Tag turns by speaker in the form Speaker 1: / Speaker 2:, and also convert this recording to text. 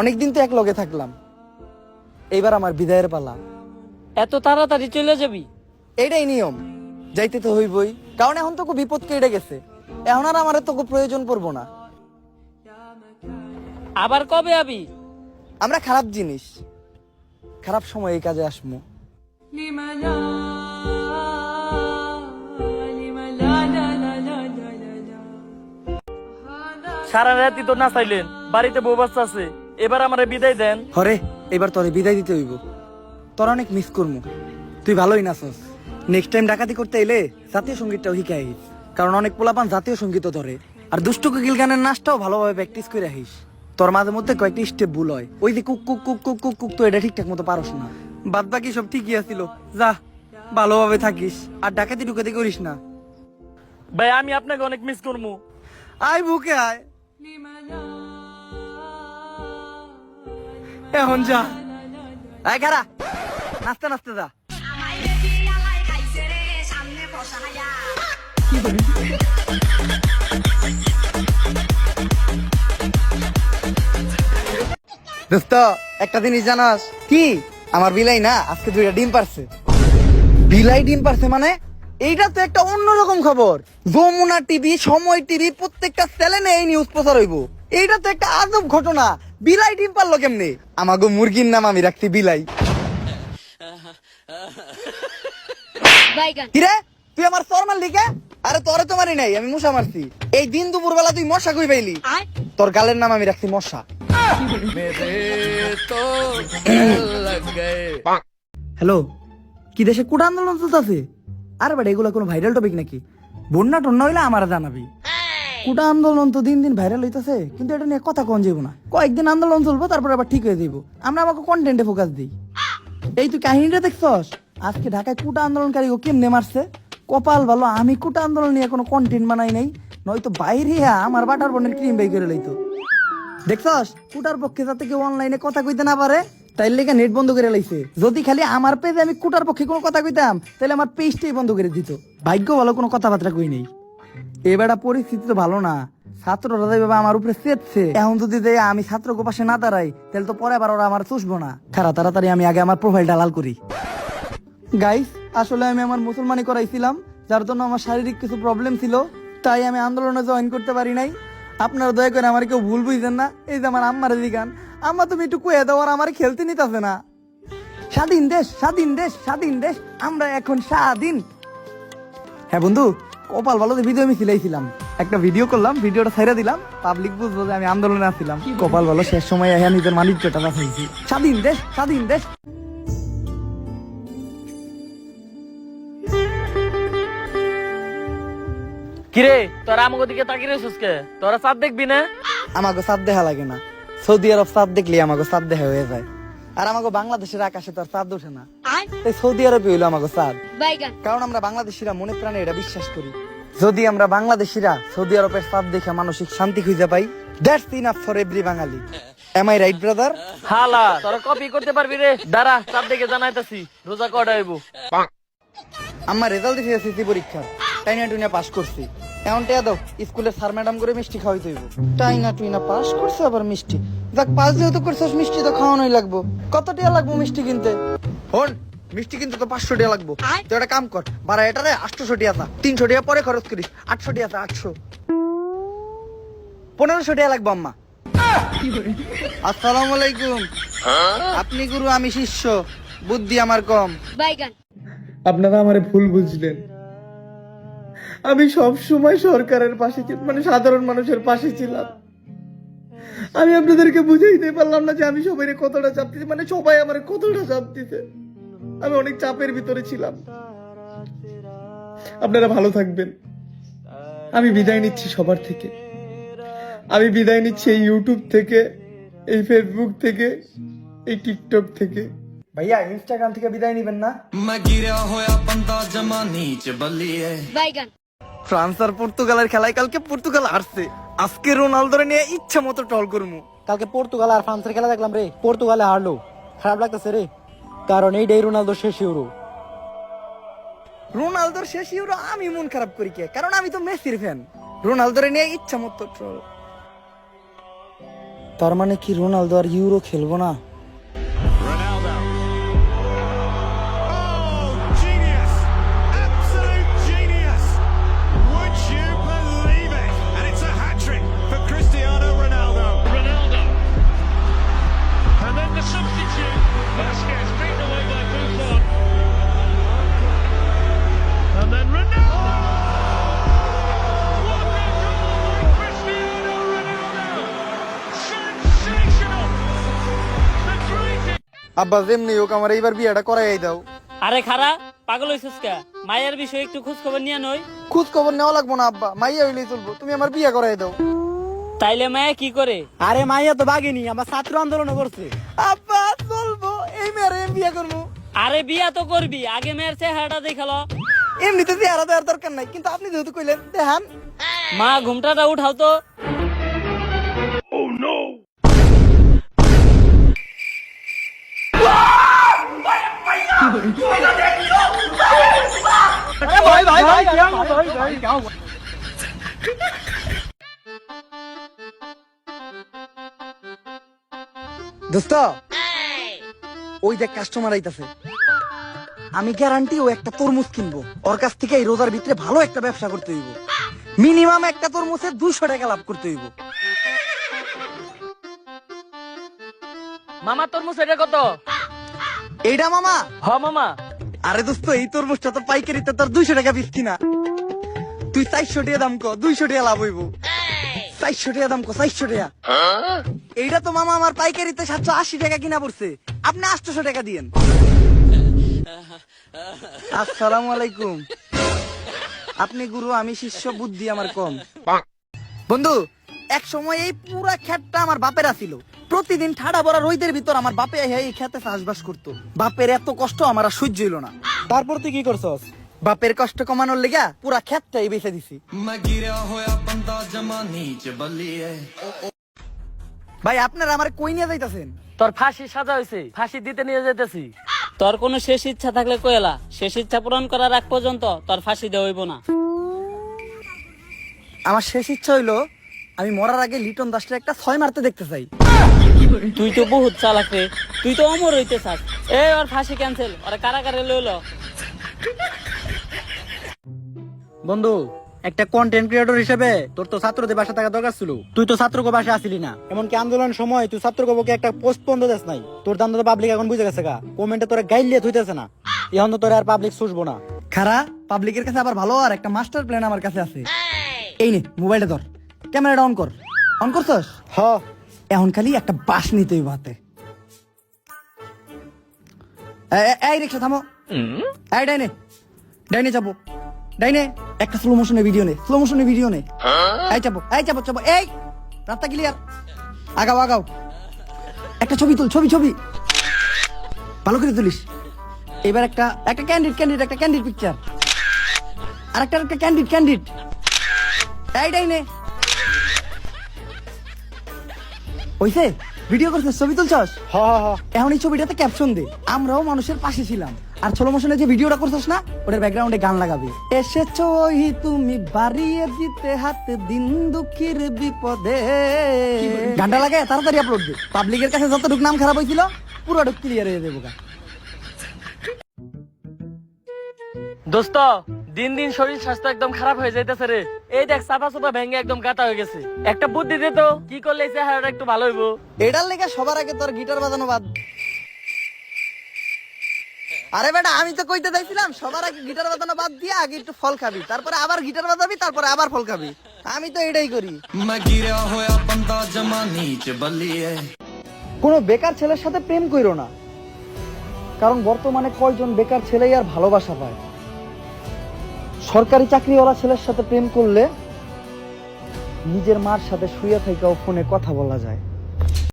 Speaker 1: অনেকদিন তো এক লগে থাকলাম। এইবার আমার বিদায়ের পালা।
Speaker 2: এত তাড়াতাড়ি চলে যাবি?
Speaker 1: এটাই নিয়ম। যাইতে তো হইবই। কারণ এখন তো বিপদ কেড়ে গেছে। এখন আর আমার তো প্রয়োজন পড়ব না।
Speaker 2: আবার কবে আবি?
Speaker 1: আমরা খারাপ জিনিস। খারাপ সময় এই কাজে
Speaker 3: আসব
Speaker 2: সারা রাতি তো না চাইলেন বাড়িতে বউ বাচ্চা আছে। এবার আমারে বিদায় দেন।
Speaker 1: হরে এবার তোরে বিদায় দিতে হইব। তোর অনেক মিস করমু। তুই ভালোই নাচস। নেক্সট টাইম ডাকাতি করতে এলে জাতীয় সঙ্গীতটাও শিখাই। কারণ অনেক পোলাপান জাতীয় সংগীত ধরে। আর দুষ্ট কোকিল গানের নাচটাও ভালোভাবে প্র্যাকটিস করে আহিস। তোর মাঝে মধ্যে কয়েকটি স্টেপ ভুল হয়। ওই যে cook cook cook cook cook cook তো এটা ঠিকঠাক মতো পারস না। বাদ বাকি সব ঠিকই আছিল। যা ভালোভাবে থাকিস। আর ডাকাতি ঢুকাতি করিস না।
Speaker 2: ভাই আমি আপনাকে অনেক মিস করব
Speaker 1: আয় বুকে আয়। এখন যা। আয় খারা নাচতে নাচতে যা। দোস্ত একটা জিনিস জানাস? কি? আমার বিলাই না আজকে দুইটা ডিম পারছে। বিলাই ডিম পারছে মানে? এইটা তো একটা অন্যরকম খবর। যমুনা টিভি সময় টিভি প্রত্যেকটা চ্যানেলে এই নিউজ প্রচার হইব। এইটা তো একটা আজব ঘটনা। বিলাই ডিম পারল কেমনে? আমাগো মুরগির নাম আমি রাখছি বিলাই। কিরে? তুই আমার চর মারলি কে? আরে তোরে তো মারি নাই আমি মশা মারছি। এই দিন দুপুর বেলা তুই মশা কই পাইলি? তোর গালের নাম আমি রাখছি মশা। হ্যালো কি দেশে কোটা আন্দোলন চলতেছে? আরে বেটা এগুলো কোনো ভাইরাল টপিক নাকি? বন্যা টন্যা হইলে আমার জানাবি। কোটা আন্দোলন তো দিন দিন ভাইরাল হইতাছে, কিন্তু এটা নিয়ে কথা কন যাব না। কয়েকদিন আন্দোলন চলবো, তারপর আবার ঠিক হয়ে যাইব। আমরা আমাকে কন্টেন্টে ফোকাস দিই। এই তুই কাহিনীটা দেখছস? আজকে ঢাকায় কুটা আন্দোলনকারী ও কেমনে মারছে? কপাল ভালো, আমি কুটা আন্দোলন নিয়ে কোনো কন্টেন্ট বানাই নাই, নয়তো বাইরে আমার বাটার বনের ক্রিম বাই করে লইতো। দেখছস? কুটার পক্ষে যাতে কেউ অনলাইনে কথা কইতে না পারে তাই লেগে নেট বন্ধ করে লাইছে। যদি খালি আমার পেজে আমি কুটার পক্ষে কোনো কথা কইতাম তাহলে আমার পেজটাই বন্ধ করে দিত। ভাগ্য ভালো কোনো কথাবার্তা কই নেই। এবারটা পরিস্থিতি তো ভালো না। ছাত্ররা আমার উপরে চেপছে, এখন যদি আমি ছাত্র পাশে না দাঁড়াই, তাহলে তো পরে আবার ওরা আমার চুষবো না। খারা তাড়াতাড়ি আমি আগে আমার করি। গাইস আসলে আমি আমার মুসলমানি করাইছিলাম, যার জন্য আমার শারীরিক কিছু প্রবলেম ছিল, তাই আমি আন্দোলনে জয়েন করতে পারি নাই। আপনারা দয়া করে আমার কেউ ভুল বুঝছেন না। এই যে আমার আম্মার দিকান আম্মা তুমি একটু কুয়ে দাও আমার খেলতে নিতেছে না। স্বাধীন দেশ স্বাধীন দেশ স্বাধীন দেশ, আমরা এখন স্বাধীন। হ্যাঁ বন্ধু কপাল ভালো ভিডিও আমি সিলাইছিলাম একটা ভিডিও করলাম ভিডিওটা ছেড়ে দিলাম পাবলিক বুঝব যে আমি আন্দোলনে আসছিলাম। কপাল ভালো শেষ সময় এসে নিজের মানিজ্যটা বাঁচাইছি স্বাধীন দেশ স্বাধীন দেশ।
Speaker 2: কিরে তোরা আমাকে দিকে তাকিয়ে রেছিস কে? তোরা চাঁদ দেখবি না?
Speaker 1: আমাকে সাপ দেখা লাগে না। সৌদি আরব সাপ দেখলে আমাকে সাপ দেখা হয়ে যায়। আর আমাকে বাংলাদেশের আকাশে তো আর চাঁদ ওঠে না। তাই সৌদি আরবে হইল আমাকে
Speaker 4: বাইগান
Speaker 1: কারণ আমরা বাংলাদেশিরা মনে প্রাণে এটা বিশ্বাস করি। যদি আমরা বাংলাদেশিরা সৌদি আরবের দেখে মানসিক শান্তি খুঁজে পাই that's enough for every Bangali. Am I right brother
Speaker 2: হালা তোরা কপি করতে পারবি রে। দাঁড়া চাঁদ দেখে জানাইতাছি রোজা কটা হইব?
Speaker 1: আমার রেজাল্ট এসএসসি পরীক্ষার টাইনা টুইনা পাস করছি। এখন টেয়া দাও স্কুলের স্যার ম্যাডাম করে মিষ্টি খাওয়াইতে হইব। টাইনা টুইনা পাস করছে আবার মিষ্টি। দেখ পাস যেহেতু করছিস মিষ্টি তো খাওয়ানোই লাগবো। কত টিয়া লাগবো মিষ্টি কিনতে? হন মিষ্টি কিন্তু তো পাঁচশো টিয়া লাগবো। তো একটা কাম কর বারা এটা রে আটশো টিয়া তা। তিনশো টিয়া পরে খরচ করিস আটশো টিয়া তা আটশো। পনেরোশো টিয়া লাগবো আম্মা। আসসালামু আলাইকুম। আপনি গুরু আমি শিষ্য। বুদ্ধি আমার কম।
Speaker 5: আপনারা আমারে ভুল বুঝলেন। আমি সব সময় সরকারের পাশে মানে সাধারণ মানুষের পাশে ছিলাম। আমি আপনাদেরকে বুঝাইতে পারলাম না যে আমি সবাই কতটা চাপ দিতে মানে সবাই আমার কতটা চাপ দিতে। আমি অনেক চাপের ভিতরে ছিলাম। আপনারা ভালো থাকবেন। আমি বিদায় নিচ্ছি সবার থেকে। আমি বিদায় নিচ্ছি এই ইউটিউব থেকে এই ফেসবুক থেকে এই টিকটক থেকে।
Speaker 1: ভাইয়া ইনস্টাগ্রাম থেকে বিদায় নিবেন না? ফ্রান্স আর পর্তুগালের খেলায় কালকে পর্তুগাল হারছে। আজকে রোনালদোরে নিয়ে ইচ্ছা মতো টল করব
Speaker 6: কালকে পর্তুগাল আর ফ্রান্সের খেলা দেখলাম রে। পর্তুগালে হারলো। খারাপ লাগতেছে রে। কারণ এইটাই রোনালদো শেষ ইউরো।
Speaker 1: রোনালদোর শেষ ইউরো আমি মন খারাপ করি কে? কারণ আমি তো মেসির ফ্যান রোনালদোরে নিয়ে ইচ্ছা মতো ট্রল তার মানে কি রোনালদো আর ইউরো খেলব না? আব্বা যেমনি হোক আমার এইবার বিয়েটা করাই দাও।
Speaker 2: আরে খারা পাগল হইছিস কে? মায়ের বিষয়ে একটু খোঁজ খবর নিয়ে। নই
Speaker 1: খোঁজ খবর নেওয়া লাগবো না আব্বা মাইয়া হইলেই চলবো তুমি আমার বিয়ে করাই দাও।
Speaker 2: তাইলে মায়া কি করে?
Speaker 6: আরে মাইয়া তো বাগেনি আমার ছাত্র আন্দোলন করছে।
Speaker 1: আব্বা চলবো এই মেয়ের আমি বিয়ে করব।
Speaker 2: আরে বিয়া তো করবি আগে মেয়ের চেহারাটা দেখাল
Speaker 1: এমনিতে চেহারা দেওয়ার দরকার নাই কিন্তু আপনি যেহেতু কইলেন দেখান।
Speaker 2: মা ঘুমটাটা উঠাও তো।
Speaker 1: দোস্ত ওই দেখ কাস্টমার আইতাছে। আমি গ্যারান্টি ও একটা তরমুজ কিনবো। ওর কাছ থেকে এই রোজার ভিতরে ভালো একটা ব্যবসা করতে হইব। মিনিমাম একটা তরমুজে দুইশো টাকা লাভ করতে হইব।
Speaker 2: মামা তরমুজ এটা কত?
Speaker 1: এইটা মামা?
Speaker 2: হ মামা।
Speaker 1: আরে দোস্ত এই তরমুজটা তো পাইকারিতে তোর দুইশো টাকা পিস কিনা। তুই চারশো টাকা দাম কো দুইশো টাকা লাভ হইব। চারশো টাকা দাম কো চারশো টাকা। এইটা তো মামা আমার পাইকারিতে সাতশো আশি টাকা কিনা পড়ছে। আপনি আটশো টাকা দিয়েন। আসসালামু আলাইকুম। আপনি গুরু, আমি শিষ্য, বুদ্ধি আমার কম। বন্ধু, এক সময় এই পুরা ক্ষেতটা আমার বাপের ছিল প্রতিদিন ঠাডা বড়া রোদের ভিতর আমার বাপে এই খেতে চাষবাস করতো। বাপের এত কষ্ট আমার আর সহ্য হইল না।
Speaker 6: তারপর তুই কি করছস?
Speaker 1: বাপের কষ্ট কমানোর লেগা পুরা খ্যাতটাই বেঁচে দিছি। ভাই আপনার আমার কই নিয়ে যাইতেছেন?
Speaker 2: তোর ফাঁসি সাজা হয়েছে ফাঁসি দিতে নিয়ে যাইতেছি। তোর কোনো শেষ ইচ্ছা থাকলে কয়লা শেষ ইচ্ছা পূরণ করার আগ পর্যন্ত তোর ফাঁসি দেওয়া হইব না।
Speaker 1: আমার শেষ ইচ্ছা হইল আমি মরার আগে লিটন দাসটা একটা ছয় মারতে দেখতে চাই।
Speaker 2: তুই তো বহুত চালাক রে। তুই তো অমর হইতে চাস। এ ওর ফাঁসি ক্যান্সেল ওরা কারাগারে লইলো।
Speaker 6: বন্ধু একটা কন্টেন্ট ক্রিয়েটর হিসেবে তোর তো ছাত্রদের বাসা থাকা দরকার ছিল। তুই তো ছাত্রকে বাসা আসিলি না। এমনকি আন্দোলন সময় তুই ছাত্রকে একটা পোস্ট বন্ধ দেস নাই। তোর দাম তো পাবলিক এখন বুঝে গেছে গা। কমেন্টে তোরা গাইলে থইতেছে না। এখন তো তোর আর পাবলিক শুষবো না।
Speaker 1: খারা পাবলিকের কাছে আবার ভালো আর একটা মাস্টার প্ল্যান আমার কাছে আছে। এই নে মোবাইলটা ধর। ক্যামেরাটা অন কর। অন করছস?
Speaker 6: হ।
Speaker 1: এখন খালি একটা বাস নিতে হইব হাতে। এই রিক্সা থামো। এই ডাইনে। ডাইনে চাপো ডাইনে। একটা স্লো মোশনে ভিডিও নে স্লো মোশনে ভিডিও নে। এই চাপো এই চাপো চাপো এই! রাস্তা ক্লিয়ার আগাও আগাও। একটা ছবি তুল ছবি ছবি। ভালো করে তুলিস। এবার একটা একটা ক্যান্ডিড ক্যান্ডিড একটা ক্যান্ডিড পিকচার আর একটা একটা ক্যান্ডিড ক্যান্ডিড এই ডাইনে হইছে? ভিডিও করছিস ছবি তুলছস?
Speaker 6: হ হ হ।
Speaker 1: এখন এই ছবিটাতে ক্যাপশন দে। আমরাও মানুষের পাশে ছিলাম। আর ছোলো মোশনে যে ভিডিওটা করছিস না ওটার ব্যাকগ্রাউন্ডে গান লাগাবি। এসেছ ওই তুমি বাড়িয়ে দিতে হাত দিন দুঃখীর বিপদে। গানটা লাগায় তাড়াতাড়ি আপলোড দে। পাবলিকের কাছে যতটুকু নাম খারাপ হয়েছিল পুরোটুক ক্লিয়ার হয়ে যাব গা।
Speaker 2: দোস্ত দিন দিন শরীর স্বাস্থ্য একদম খারাপ হয়ে যাইতেছে রে। এই দেখ চাপা চাপা ভেঙে একদম গাতা হয়ে গেছে। একটা বুদ্ধি দে তো কি করলে এই চেহারাটা একটু ভালো হইব?
Speaker 1: এটার লেগে সবার আগে তোর গিটার বাজানো বাদ আরে বেটা আমি তো কইতে চাইছিলাম সবার আগে গিটার বাজানো বাদ দিয়ে আগে একটু ফল খাবি তারপরে আবার গিটার বাজাবি তারপরে আবার ফল খাবি। আমি তো এটাই করি। কোনো বেকার ছেলের সাথে প্রেম কইরো না। কারণ বর্তমানে কয়জন বেকার ছেলেই আর ভালোবাসা পায়। সরকারি চাকরিওয়ালা ছেলের সাথে প্রেম করলে নিজের মার সাথে শুয়ে থেকেও ফোনে কথা বলা যায়।